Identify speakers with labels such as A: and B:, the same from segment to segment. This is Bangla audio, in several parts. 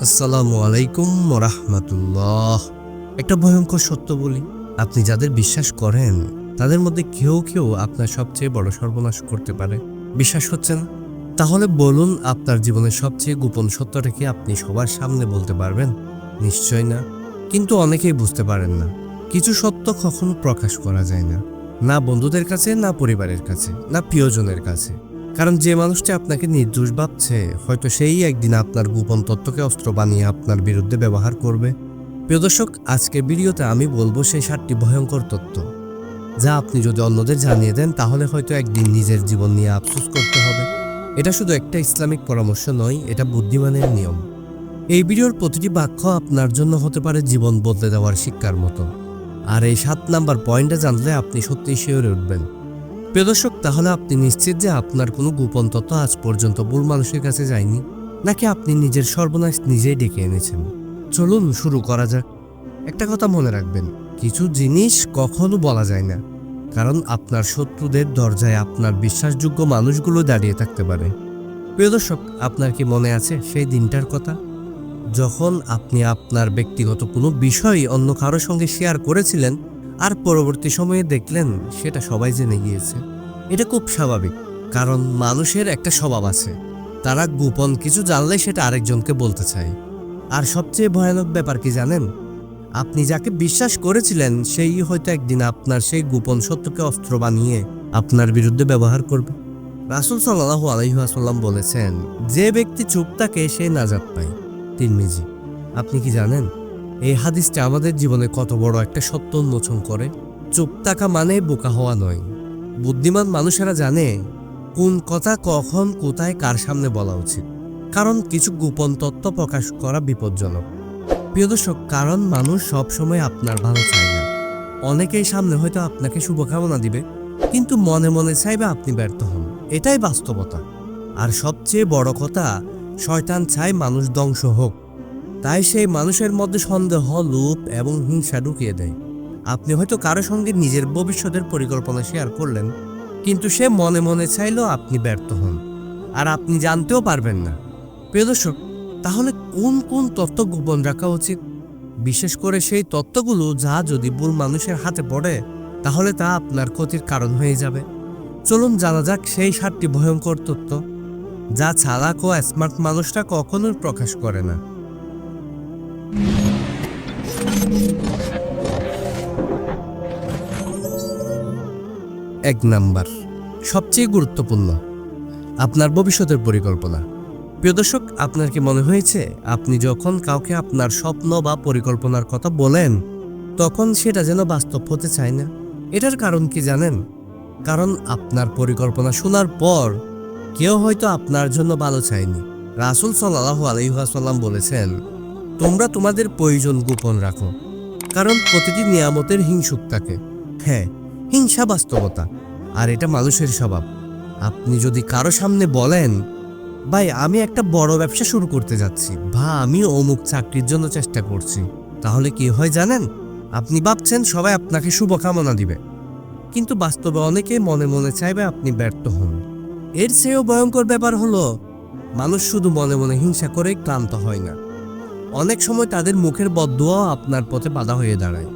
A: আসসালামু আলাইকুম রাহমাতুল্লাহ একটা ভয়ঙ্কর সত্য বলি, আপনি যাদের বিশ্বাস করেন, তাদের মধ্যে কেউ কেউ আপনার সবচেয়ে বড় সর্বনাশ করতে পারে। বিশ্বাস হচ্ছে না? তাহলে বলুন, আপনার জীবনের সবচেয়ে গোপন সত্যটা কি আপনি সবার সামনে বলতে পারবেন? নিশ্চয় না। কিন্তু অনেকেই বুঝতে পারেন না। কিছু সত্য কখনো প্রকাশ করা যায় না। না বন্ধুদের কাছে, না পরিবারের কাছে, না প্রিয়জনের কাছে। কারণ যে মানুষটি আপনাকে নির্দোষ ভাবছে, হয়তো সেই একদিন আপনার গোপন তত্ত্বকে অস্ত্র বানিয়ে আপনার বিরুদ্ধে ব্যবহার করবে। প্রিয় দর্শক, আজকের ভিডিওতে আমি বলব সেই সাতটি ভয়ঙ্কর তত্ত্ব। যা আপনি যদি অন্যদের জানিয়ে দেন, তাহলে হয়তো একদিন নিজের জীবন নিয়ে আফসোস করতে হবে। এটা শুধু একটা ইসলামিক পরামর্শ নয়, এটা বুদ্ধিমানের নিয়ম। এই ভিডিওর প্রতিটি বাক্য আপনার জন্য হতে পারে জীবন বদলে দেওয়ার শিক্ষার মতো। আর এই সাত নাম্বার পয়েন্টে জানলে আপনি সত্যিই শিওরে উঠবেন। প্রিয় দর্শক, তাহলে আপনি নিশ্চিত যে আপনার কোনো গোপন তথ্য আজ পর্যন্ত ভুল মানুষের কাছে যায়নি, নাকি আপনি নিজের সর্বনাশ নিজেই ডেকে এনেছেন? চলুন শুরু করা যাক। একটা কথা মনে রাখবেন, কিছু জিনিস কখনো বলা যায় না, কারণ আপনার শত্রুদের দরজায় আপনার বিশ্বাসযোগ্য মানুষগুলো দাঁড়িয়ে থাকতে পারে। প্রিয় দর্শক, আপনার কি মনে আছে সেই দিনটার কথা? যখন আপনি আপনার ব্যক্তিগত কোনো বিষয় অন্য কারোর সঙ্গে শেয়ার করেছিলেন আর পরবর্তী সময়ে দেখলেন সেটা সবাই জেনে গিয়েছে, এটা খুব স্বাভাবিক। কারণ মানুষের একটা স্বভাব আছে, তারা গোপন কিছু জানলে সেটা আরেকজনকে বলতে চায়। আর সবচেয়ে ভয়ানক ব্যাপার কি জানেন? আপনি যাকে বিশ্বাস করেছিলেন, সেই হয়তো একদিন আপনার সেই গোপন সত্যকে অস্ত্র বানিয়ে আপনার বিরুদ্ধে ব্যবহার করবে। রাসুল সাল্লাহ আলহিহাসাল্লাম বলেছেন, যে ব্যক্তি চুপ থাকে, সে নাজাত পায় তিরমিজি, আপনি কি জানেন? এই হাদিসটা আমাদের জীবনে কত বড় একটা সত্য উন্মোচন করে। চুপ থাকা মানে বোকা হওয়া নয়। বুদ্ধিমান মানুষেরা জানে কোন কথা কখন, কোথায়, কার সামনে বলা উচিত। কারণ কিছু গোপন তত্ত্ব প্রকাশ করা বিপজ্জনক। প্রিয় দর্শক, কারণ মানুষ সব সময় আপনার ভালো চায় না। অনেকেই সামনে হয়তো আপনাকে শুভকামনা দিবে, কিন্তু মনে মনে চাইবে আপনি ব্যর্থ হন। এটাই বাস্তবতা। আর সবচেয়ে বড় কথা শয়তান চায় মানুষ ধ্বংস হোক। তাই সেই মানুষের মধ্যে সন্দেহ, লোভ এবং হিংসা ঢুকিয়ে দেয়। আপনি হয়তো কারও সঙ্গে নিজের ভবিষ্যতের পরিকল্পনা শেয়ার করলেন, কিন্তু সে মনে মনে চাইলেও আপনি ব্যর্থ হন। আর আপনি জানতেও পারবেন না। প্রিয় দর্শক, তাহলে কোন কোন তথ্য গোপন রাখা উচিত? বিশেষ করে সেই তত্ত্বগুলো যা যদি ভুল মানুষের হাতে পড়ে, তাহলে তা আপনার ক্ষতির কারণ হয়ে যাবে। চলুন জানা যাক সেই সাতটি ভয়ঙ্কর তথ্য যা চালাক ও স্মার্ট মানুষরা কখনোই প্রকাশ করে না। এক নাম্বার, সবচেয়ে গুরুত্বপূর্ণ, আপনার ভবিষ্যতের পরিকল্পনা। প্রিয় দর্শক, আপনার কি মনে হয়েছে, আপনি যখন কাউকে আপনার স্বপ্ন বা পরিকল্পনার কথা বলেন, তখন সেটা যেন বাস্তব হতে চায় না? এটার কারণ কি জানেন? কারণ আপনার পরিকল্পনা শোনার পর কেউ হয়তো আপনার জন্য ভালো চায়নি। রাসুল সাল্লাহ আলহাসাল্লাম বলেছেন, তোমরা তোমাদের প্রয়োজন গোপন রাখো, কারণ প্রতিটি নিয়ামতের হিংসুক থাকে। হ্যাঁ হিংসা বাস্তবতা, আর এটা মানুষের স্বভাব। আপনি যদি কারও সামনে বলেন, ভাই, আমি একটা বড় ব্যবসা শুরু করতে যাচ্ছি, বা আমি অমুক চাকরির জন্য চেষ্টা করছি, তাহলে কি হয় জানেন? আপনি ভাবছেন সবাই আপনাকে শুভকামনা দিবে। কিন্তু বাস্তবে অনেকে মনে মনে চাইবে আপনি ব্যর্থ হন। এর চেয়েও ভয়ঙ্কর ব্যাপার হলো, মানুষ শুধু মনে মনে হিংসা করেই ক্লান্ত হয় না। অনেক সময় তাদের মুখের বদুয়াও আপনার পথে বাধা হয়ে দাঁড়ায়।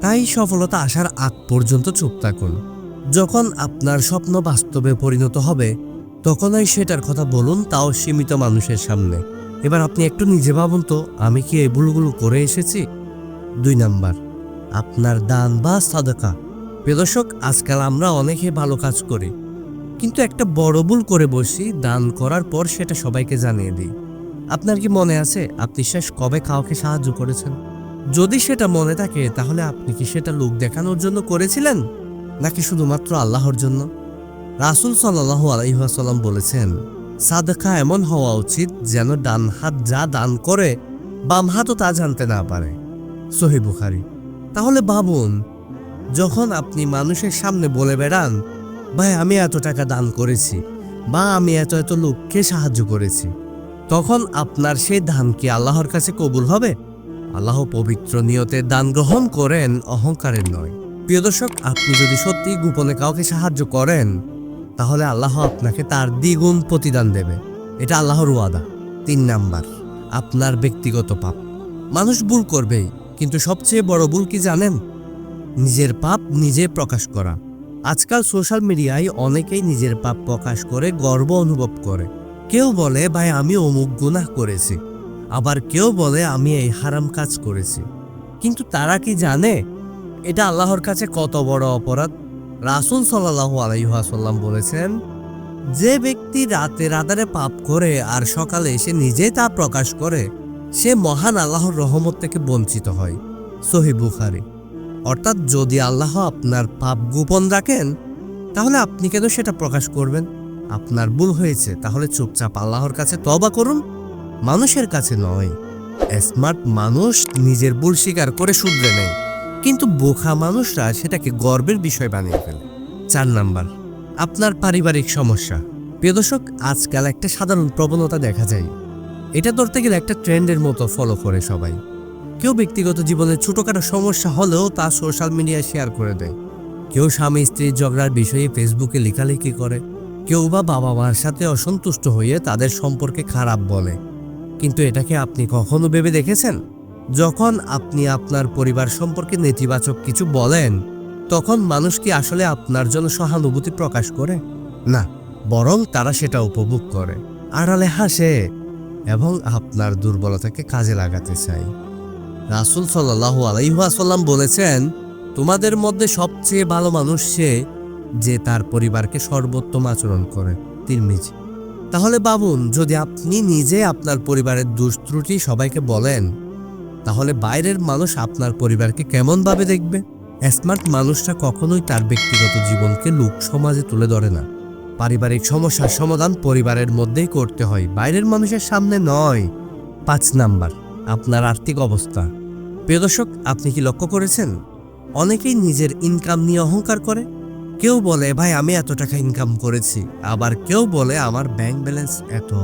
A: তাই সফলতা আসার আগ পর্যন্ত চুপ থাকুন। যখন আপনার স্বপ্ন বাস্তবে পরিণত হবে, তখনই সেটার কথা বলুন তাও সীমিত মানুষের সামনে। এবার আপনি একটু নিজে ভাবুন তো, আমি কি এই ভুলগুলো করে এসেছি? দুই নাম্বার, আপনার দান বা সাদকা। প্রিয়দর্শক আজকাল আমরা অনেকে ভালো কাজ করি। কিন্তু একটা বড় ভুল করে বসি দান করার পর সেটা সবাইকে জানিয়ে দিই। আপনার কি মনে আছে, আপনি শেষ কবে কাউকে সাহায্য করেছেন? যদি সেটা মনে থাকে, তাহলে আপনি কি সেটা লোক দেখানোর জন্য করেছিলেন? নাকি শুধুমাত্র আল্লাহর জন্য? রাসুল সাল্লাহ আলহিহাসাল্লাম বলেছেন, সাদকা এমন হওয়া উচিত যেন ডান হাত যা দান করে, বাম হাতও তা জানতে না পারে। সহি বুখারি। তাহলে ভাবুন, যখন আপনি মানুষের সামনে বলে বেড়ান ভাই, আমি এত টাকা দান করেছি বা আমি এত এত লোককে সাহায্য করেছি। তখন আপনার সেই দান কি আল্লাহর কাছে কবুল হবে? আল্লাহ পবিত্র নিয়তে দান গ্রহণ করেন, অহংকারের নয়। প্রিয় দর্শক, আপনি যদি সত্যি গোপনে কাউকে সাহায্য করেন, তাহলে আল্লাহ আপনাকে তার দ্বিগুণ প্রতিদান দেবে। এটা আল্লাহর ওয়াদা। তিন নাম্বার, আপনার ব্যক্তিগত পাপ। মানুষ ভুল করবেই, কিন্তু সবচেয়ে বড় ভুল কি জানেন? নিজের পাপ নিজে প্রকাশ করা। আজকাল সোশ্যাল মিডিয়ায় অনেকেই নিজের পাপ প্রকাশ করে গর্ব অনুভব করে। কেউ বলে, ভাই, আমি অমুক গুনাহ করেছি। আবার কেউ বলে, আমি এই হারাম কাজ করেছি। কিন্তু তারা কি জানে? এটা আল্লাহর কাছে কত বড় অপরাধ? রাসুল সাল্লাহ আলাইহাসাল্লাম বলেছেন, যে ব্যক্তি রাতের আধারে পাপ করে আর সকালে এসে নিজেই তা প্রকাশ করে, সে মহান আল্লাহর রহমত থেকে বঞ্চিত হয়। সহি বুখারি। অর্থাৎ যদি আল্লাহ আপনার পাপ গোপন রাখেন, তাহলে আপনি কেন সেটা প্রকাশ করবেন? আপনার ভুল হয়েছে, তাহলে চুপচাপ আল্লাহর কাছে তবা করুন। মানুষের কাছে নয়। স্মার্ট মানুষ নিজের ভুল স্বীকার করে শুধরে নেয়। কিন্তু বোখা মানুষরা সেটাকে গর্বের বিষয় বানিয়ে ফেলে। চার নাম্বার, আপনার পারিবারিক সমস্যা। প্রিয় আজকাল একটা সাধারণ প্রবণতা দেখা যায়। এটা ধরতে গেলে একটা ট্রেন্ডের মতো ফলো করে সবাই। কেউ ব্যক্তিগত জীবনে ছোটখাটো সমস্যা হলেও তা সোশ্যাল মিডিয়ায় শেয়ার করে দেয়। কেউ স্বামী স্ত্রীর ঝগড়ার বিষয়ে ফেসবুকে লেখালেখি করে। কেউ বা বাবা মার সাথে অসন্তুষ্ট হয়ে তাদের সম্পর্কে খারাপ বলে। কিন্তু এটাকে আপনি কখনো ভেবে দেখেছেন? যখন আপনি আপনার পরিবার সম্পর্কে নেতিবাচক কিছু বলেন, তখন মানুষ কি আসলে আপনার জন্য সহানুভূতি প্রকাশ করে? না, বরং তারা সেটা উপভোগ করে। আড়ালে হাসে এবং আপনার দুর্বলতাকে কাজে লাগাতে চায়। রাসুল সাল্লাহ আলাইহাসাল্লাম বলেছেন, তোমাদের মধ্যে সবচেয়ে ভালো মানুষ সে যে তার পরিবারকে সর্বোত্তম আচরণ করে। তিরমিজি। তাহলে বাবুন যদি আপনি নিজে আপনার পরিবারের দুষ্ত্রুটি সবাইকে বলেন, তাহলে বাইরের মানুষ আপনার পরিবারকে কেমনভাবে দেখবে? স্মার্ট মানুষটা কখনোই তার ব্যক্তিগত জীবনকে লোক সমাজে তুলে ধরে না। পারিবারিক সমস্যার সমাধান পরিবারের মধ্যেই করতে হয়, বাইরের মানুষের সামনে নয়। পাঁচ নাম্বার, আপনার আর্থিক অবস্থা। প্রিয় দর্শক, আপনি কি লক্ষ্য করেছেন? অনেকেই নিজের ইনকাম নিয়ে অহংকার করে। কেউ বলে, ভাই, আমি এত টাকা ইনকাম করেছি। আবার কেউ বলে, আমার ব্যাংক ব্যালেন্স এত।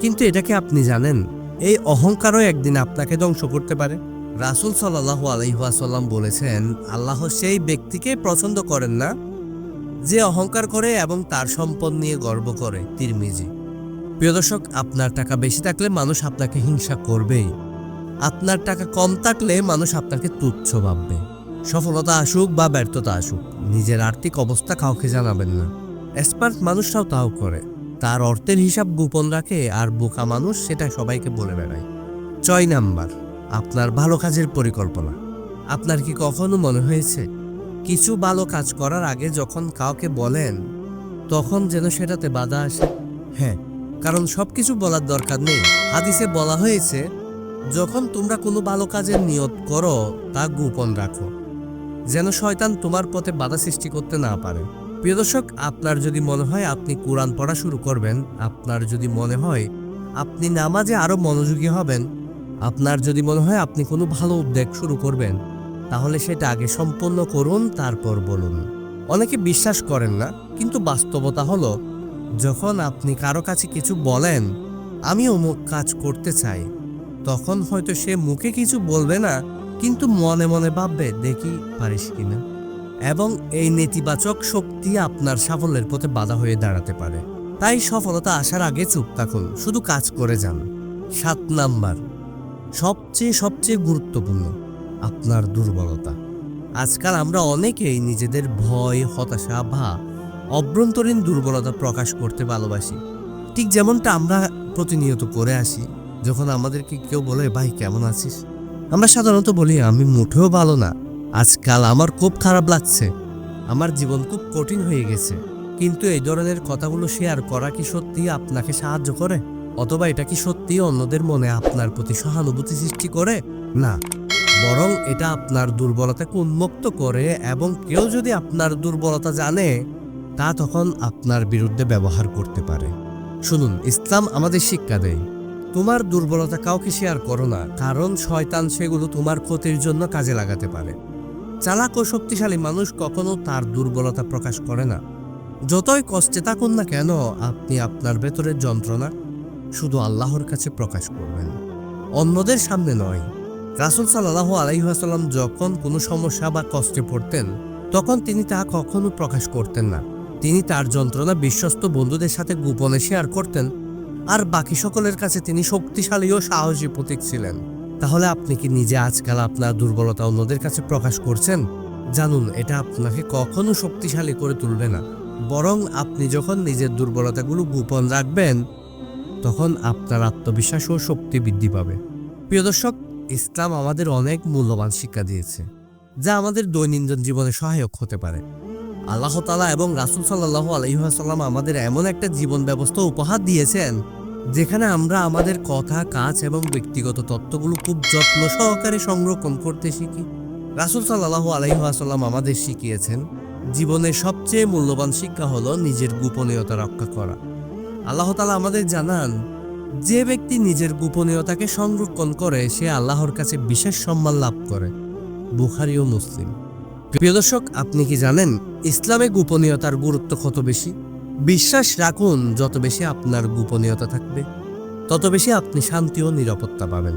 A: কিন্তু এটাকে আপনি জানেন? এই অহংকারও একদিন আপনাকে ধ্বংস করতে পারে। রাসুল সাল্লাহ আলহিহাসাল্লাম বলেছেন, আল্লাহ সেই ব্যক্তিকে পছন্দ করেন না যে অহংকার করে এবং তার সম্পদ নিয়ে গর্ব করে। তিরমিজি। প্রিয় দর্শক, আপনার টাকা বেশি থাকলে মানুষ আপনাকে হিংসা করবেই। আপনার টাকা কম থাকলে মানুষ আপনাকে তুচ্ছ ভাববে। সফলতা আসুক বা ব্যর্থতা আসুক, নিজের আর্থিক অবস্থা কাউকে জানাবেন না। এক্সপার্ট মানুষরাও তাও করে। তার অর্থের হিসাব গোপন রাখে আর বোকা মানুষ সেটা সবাইকে বলে বেড়ায়। ছয় নাম্বার, আপনার ভালো কাজের পরিকল্পনা। আপনার কি কখনো মনে হয়েছে, কিছু ভালো কাজ করার আগে যখন কাউকে বলেন, তখন যেন সেটাতে বাধা আসে? হ্যাঁ কারণ সবকিছু বলার দরকার নেই। হাদিসে বলা হয়েছে যখন তোমরা কোনো ভালো কাজের নিয়ত করো, তা গোপন রাখো। যেন শয়তান তোমার পথে বাধা সৃষ্টি করতে না পারে। প্রিয় দর্শক, আপনার যদি মনে হয় আপনি কোরআন পড়া শুরু করবেন, আপনার যদি মনে হয় আপনি নামাজে আরও মনোযোগী হবেন, আপনার যদি মনে হয় আপনি কোনো ভালো উদ্যোগ শুরু করবেন, তাহলে সেটা আগে সম্পন্ন করুন, তারপর বলুন। অনেকে বিশ্বাস করেন না, কিন্তু বাস্তবতা হলো, যখন আপনি কারও কাছে কিছু বলেন আমি অমুক কাজ করতে চাই। তখন হয়তো সে মুখে কিছু বলবে না, কিন্তু মনে মনে ভাববে, দেখি পারিস কিনা এবং এই নেতিবাচক শক্তি আপনার সাফল্যের পথে বাধা হয়ে দাঁড়াতে পারে। তাই সফলতা আসার আগে চুপ থাকুন, শুধু কাজ করে যান। সাত নাম্বার, সবচেয়ে সবচেয়ে গুরুত্বপূর্ণ, আপনার দুর্বলতা। আজকাল আমরা অনেকেই নিজেদের ভয়, হতাশা বা অভ্যন্তরীণ দুর্বলতা প্রকাশ করতে ভালোবাসি। ঠিক যেমনটা আমরা প্রতিনিয়ত করে আসি। যখন আমাদেরকে কেউ বলে, ভাই, কেমন আছিস? আমরা সাধারণত বলি, আমি মুঠেও ভালো না। আজকাল আমার খুব খারাপ লাগছে। আমার জীবন খুব কঠিন হয়ে গেছে। কিন্তু এই ধরনের কথাগুলো শেয়ার করা কি সত্যি আপনাকে সাহায্য করে? অথবা এটা কি সত্যি অন্যদের মনে আপনার প্রতি সহানুভূতি সৃষ্টি করে? না। বরং এটা আপনার দুর্বলতাকে উন্মুক্ত করে এবং কেউ যদি আপনার দুর্বলতা জানে, তা তখন আপনার বিরুদ্ধে ব্যবহার করতে পারে। শুনুন, ইসলাম আমাদের শিক্ষা দেয় তোমার দুর্বলতা কাউকে শেয়ার করো না, কারণ শয়তান সেগুলো তোমার ক্ষতির জন্য কাজে লাগাতে পারে। চালাক ও শক্তিশালী মানুষ কখনো তার দুর্বলতা প্রকাশ করে না। যতই কষ্টে থাকুন না কেন, আপনি আপনার ভেতরের যন্ত্রণা শুধু আল্লাহর কাছে প্রকাশ করবেন। অন্যদের সামনে নয়। রাসুল সাল্লাহ আলাইহাসাল্লাম যখন কোনো সমস্যা বা কষ্টে পড়তেন, তখন তিনি তা কখনো প্রকাশ করতেন না। তিনি তার যন্ত্রণা বিশ্বস্ত বন্ধুদের সাথে গোপনে শেয়ার করতেন। আর বাকি সকলের কাছে তিনি শক্তিশালী ও সাহসী প্রতীক ছিলেন। তাহলে আপনি কি নিজে আজকাল আপনার দুর্বলতা অন্যদের কাছে প্রকাশ করছেন? জানুন, এটা আপনাকে কখনো শক্তিশালী করে তুলবে না। বরং আপনি যখন নিজের দুর্বলতাগুলো গোপন রাখবেন, তখন আপনার আত্মবিশ্বাস ও শক্তি বৃদ্ধি পাবে। প্রিয় দর্শক, ইসলাম আমাদের অনেক মূল্যবান শিক্ষা দিয়েছে, যা আমাদের দৈনন্দিন জীবনে সহায়ক হতে পারে। আল্লাহ তালা এবং রাসুল সাল্লাহ আলহিহাসাল্লাম আমাদের এমন একটা জীবন ব্যবস্থা উপহার দিয়েছেন, যেখানে আমরা আমাদের কথা, কাজ এবং ব্যক্তিগত তত্ত্বগুলো খুব যত্ন সহকারে সংরক্ষণ করতে শিখি। রাসুল সাল্লাহ আলহিহাসাল্লাম আমাদের শিখিয়েছেন জীবনের সবচেয়ে মূল্যবান শিক্ষা হলো নিজের গোপনীয়তা রক্ষা করা। আল্লাহ তালা আমাদের জানান, যে ব্যক্তি নিজের গোপনীয়তাকে সংরক্ষণ করে, সে আল্লাহর কাছে বিশেষ সম্মান লাভ করে। বুখারি ও মুসলিম। প্রিয় দর্শক, আপনি কি জানেন ইসলামে গোপনীয়তার গুরুত্ব কত বেশি? বিশ্বাস রাখুন, যত বেশি আপনার গোপনীয়তা থাকবে, তত বেশি আপনি শান্তি ও নিরাপত্তা পাবেন।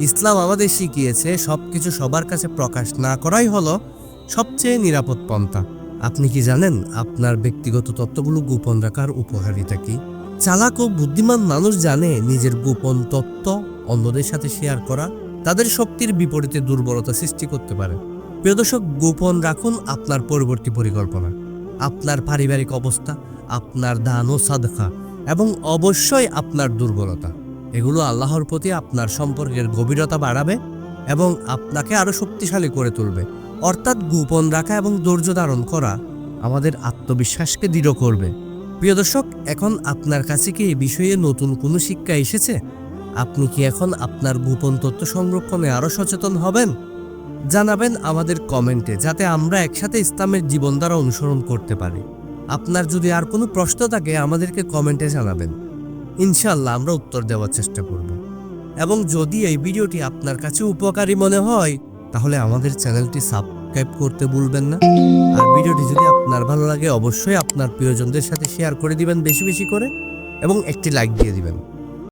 A: ইসলাম আমাদের শিখিয়েছে, সবকিছু সবার কাছে প্রকাশ না করাই হলো সবচেয়ে নিরাপদ পন্থা। আপনি কি জানেন, আপনার ব্যক্তিগত তত্ত্বগুলো গোপন রাখার উপকারিতা কি? চালাক ও বুদ্ধিমান মানুষ জানে নিজের গোপন তত্ত্ব অন্যদের সাথে শেয়ার করা তাদের শক্তির বিপরীতে দুর্বলতা সৃষ্টি করতে পারে। প্রিয় দর্শক, গোপন রাখুন আপনার পরবর্তী পরিকল্পনা। আপনার পারিবারিক অবস্থা, আপনার দান ও সাদখা এবং অবশ্যই আপনার দুর্বলতা। এগুলো আল্লাহর প্রতি আপনার সম্পর্কের গভীরতা বাড়াবে এবং আপনাকে আরও শক্তিশালী করে তুলবে। অর্থাৎ গোপন রাখা এবং ধৈর্য ধারণ করা আমাদের আত্মবিশ্বাসকে দৃঢ় করবে। প্রিয় দর্শক, এখন আপনার কাছে কি এই বিষয়ে নতুন কোনো শিক্ষা এসেছে? আপনি কি এখন আপনার গোপন তথ্য সংরক্ষণে আরও সচেতন হবেন? জানাবেন আমাদের কমেন্টে, যাতে আমরা একসাথে ইসলামের জীবনধারা অনুসরণ করতে পারি। আপনার যদি আর কোনো প্রশ্ন থাকে, আমাদেরকে কমেন্টে জানাবেন। ইনশাল্লাহ আমরা উত্তর দেওয়ার চেষ্টা করব। এবং যদি এই ভিডিওটি আপনার কাছে উপকারী মনে হয়, তাহলে আমাদের চ্যানেলটি সাবস্ক্রাইব করতে ভুলবেন না। আর ভিডিওটি যদি আপনার ভালো লাগে, অবশ্যই আপনার প্রিয়জনদের সাথে শেয়ার করে দিবেন বেশি বেশি করে, এবং একটি লাইক দিয়ে দিবেন।